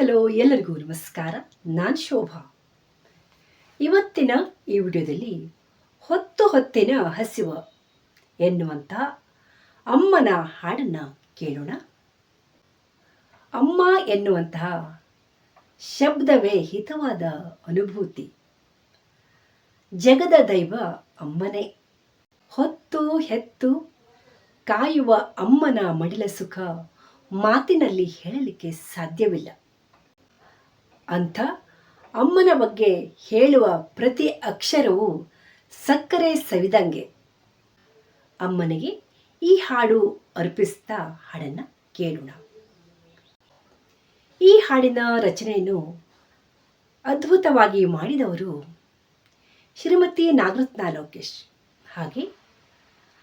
Hello ಎಲ್ಲರಿಗೂ ನಮಸ್ಕಾರ, ನಾನು ಶೋಭಾ. ಇವತ್ತಿನ ಈ ವಿಡಿಯೋದಲ್ಲಿ ಹೊತ್ತು ಹೊತ್ತಿನ ಹಸಿವ ಎನ್ನುವಂಥ ಅಮ್ಮನ ಹಾಡನ್ನ ಕೇಳೋಣ. ಅಮ್ಮ ಎನ್ನುವಂತಹ ಶಬ್ದವೇ ಹಿತವಾದ ಅನುಭೂತಿ. ಜಗದ ದೈವ ಅಮ್ಮನೇ. ಹೊತ್ತು ಹೆತ್ತು ಕಾಯುವ ಅಮ್ಮನ ಮಡಿಲ ಸುಖ ಮಾತಿನಲ್ಲಿ ಹೇಳಲಿಕ್ಕೆ ಸಾಧ್ಯವಿಲ್ಲ. ಅಂಥ ಅಮ್ಮನ ಬಗ್ಗೆ ಹೇಳುವ ಪ್ರತಿ ಅಕ್ಷರವೂ ಸಕ್ಕರೆ ಸವಿದಂಗೆ. ಅಮ್ಮನಿಗೆ ಈ ಹಾಡು ಅರ್ಪಿಸ್ತಾ ಹಾಡನ್ನು ಕೇಳೋಣ. ಈ ಹಾಡಿನ ರಚನೆಯನ್ನು ಅದ್ಭುತವಾಗಿ ಮಾಡಿದವರು ಶ್ರೀಮತಿ ನಾಗರತ್ನ ಲೋಕೇಶ್. ಹಾಗೆ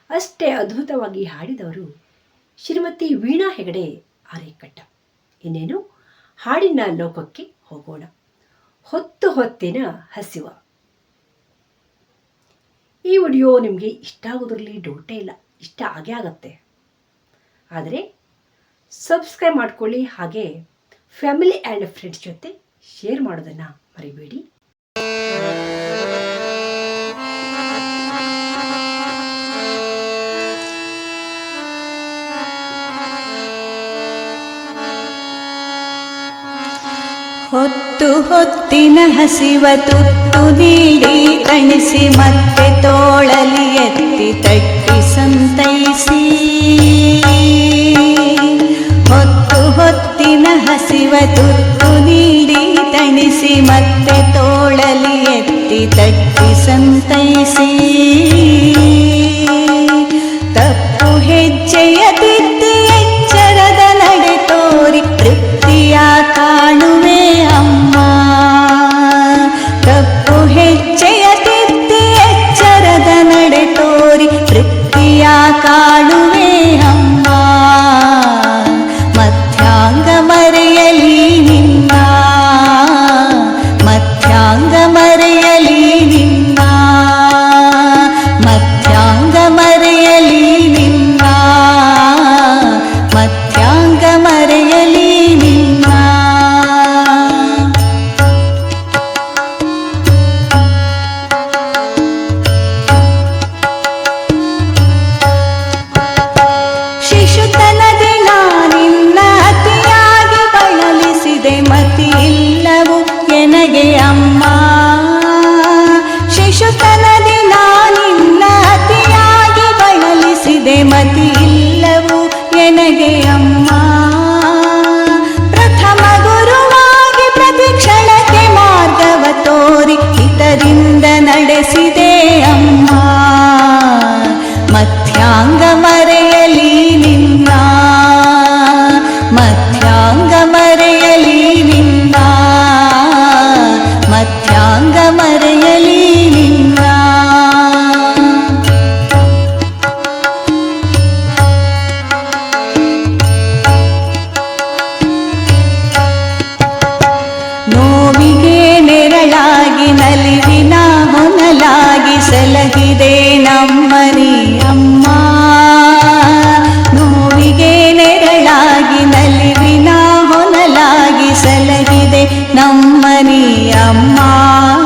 ಅಷ್ಟೇ ಅದ್ಭುತವಾಗಿ ಹಾಡಿದವರು ಶ್ರೀಮತಿ ವೀಣಾ ಹೆಗಡೆ ಆರೇಕಟ್ಟ ಇನ್ನೇನು ಹಾಡಿನ ಲೋಕಕ್ಕೆ ಹೋಗೋಣ. ಹೊತ್ತು ಹೊತ್ತಿನ ಹಸಿವ. ಈ ವಿಡಿಯೋ ನಿಮಗೆ ಇಷ್ಟ ಆಗೋದ್ರಲ್ಲಿ ಡೌಟೇ ಇಲ್ಲ. ಇಷ್ಟ ಆಗೇ ಆಗತ್ತೆ. ಆದರೆ ಸಬ್ಸ್ಕ್ರೈಬ್ ಮಾಡ್ಕೊಳ್ಳಿ, ಹಾಗೆ ಫ್ಯಾಮಿಲಿ ಆ್ಯಂಡ್ ಫ್ರೆಂಡ್ಸ್ ಜೊತೆ ಶೇರ್ ಮಾಡೋದನ್ನು ಮರಿಬೇಡಿ. ಹೊತ್ತು ಹೊತ್ತಿನ ಹಸಿವ ತುತ್ತು ನೀಡಿ ತಣಿಸಿ ಮತ್ತೆ ತೋಳಲಿ ಎತ್ತಿ ತಟ್ಟಿ ಸಂತೈಸಿ. ಹೊತ್ತು ಹೊತ್ತಿನ ಹಸಿವ ತುತ್ತು ನೀಡಿ ತಣಿಸಿ ಮತ್ತೆ ತೋಳಲಿ ಎತ್ತಿ ತಟ್ಟಿ ಸಂತೈಸಿ. 长的慢 അമ്മനി അമ്മാ.